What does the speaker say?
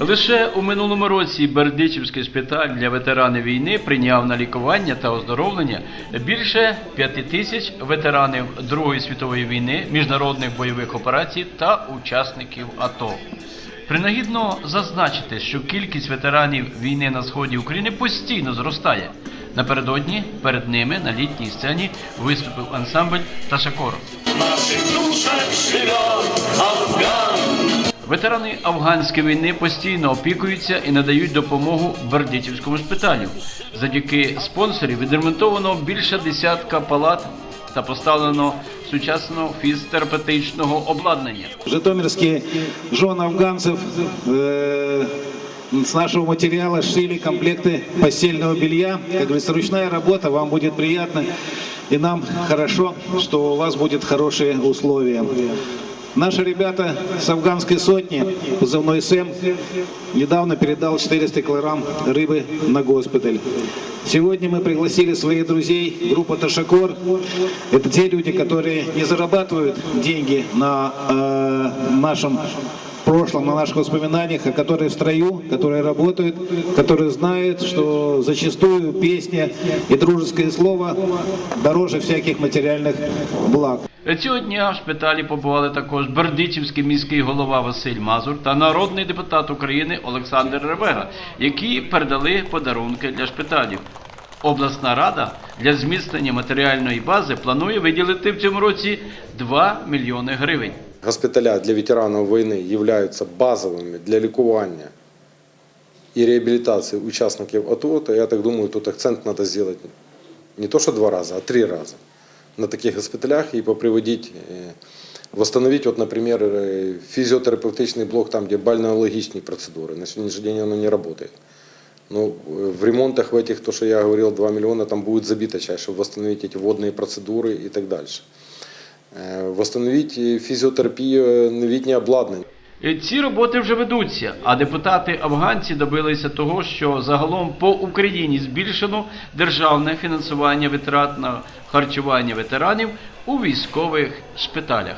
Лише у минулому році Бердичівський шпиталь для ветеранів війни прийняв на лікування та оздоровлення більше п'яти тисяч ветеранів Другої світової війни, міжнародних бойових операцій та учасників АТО. Принагідно зазначити, що кількість ветеранів війни на сході України постійно зростає. Напередодні перед ними на літній сцені виступив ансамбль Ташакор. Ветерани афганської війни постійно опікуються і надають допомогу Бердичівському шпиталю. Завдяки спонсорів відремонтовано більше десятка палат та поставлено сучасного фізтерапевтичного обладнання. Житомирские жены афганцев э, с нашего материала шили комплекты постельного белья. Как говорится, ручная работа, вам будет приятно. И нам хорошо, что у вас будут хорошие условия. Наши ребята с афганской сотни, позывной СЭМ, недавно передал 400 килограмм рыбы на госпиталь. Сегодня мы пригласили своих друзей, группа Ташакор. Это те люди, которые не зарабатывают деньги на э, нашем прошлом, на наших воспоминаниях, а которые в строю, которые работают, которые знают, что зачастую песня и дружеское слово дороже всяких материальных благ. Цього дня в шпиталі побували також Бердичівський міський голова Василь Мазур та народний депутат України Олександр Ревега, які передали подарунки для шпиталів. Обласна рада для зміцнення матеріальної бази планує виділити в цьому році 2 мільйони гривень. Госпиталя для ветеранов войны являются базовыми для лікування и реабилитации участников АТО, то я так думаю, тут акцент надо сделать не то что два раза, а три раза на таких госпиталях и поприводить, э, восстановить, вот, например, э, физиотерапевтичный блок там, где бальнеологичные процедуры. На сегодняшний день оно не работает. Но э, в ремонтах в этих, то, что я говорил, 2 миллиона, там будет забита часть, чтобы восстановить эти водные процедуры и так дальше. Э, Восстановить э, физиотерапию, э, новітнє обладнання. Ці роботи вже ведуться, а депутати афганці добилися того, що загалом по Україні збільшено державне фінансування витрат на харчування ветеранів у військових шпиталях.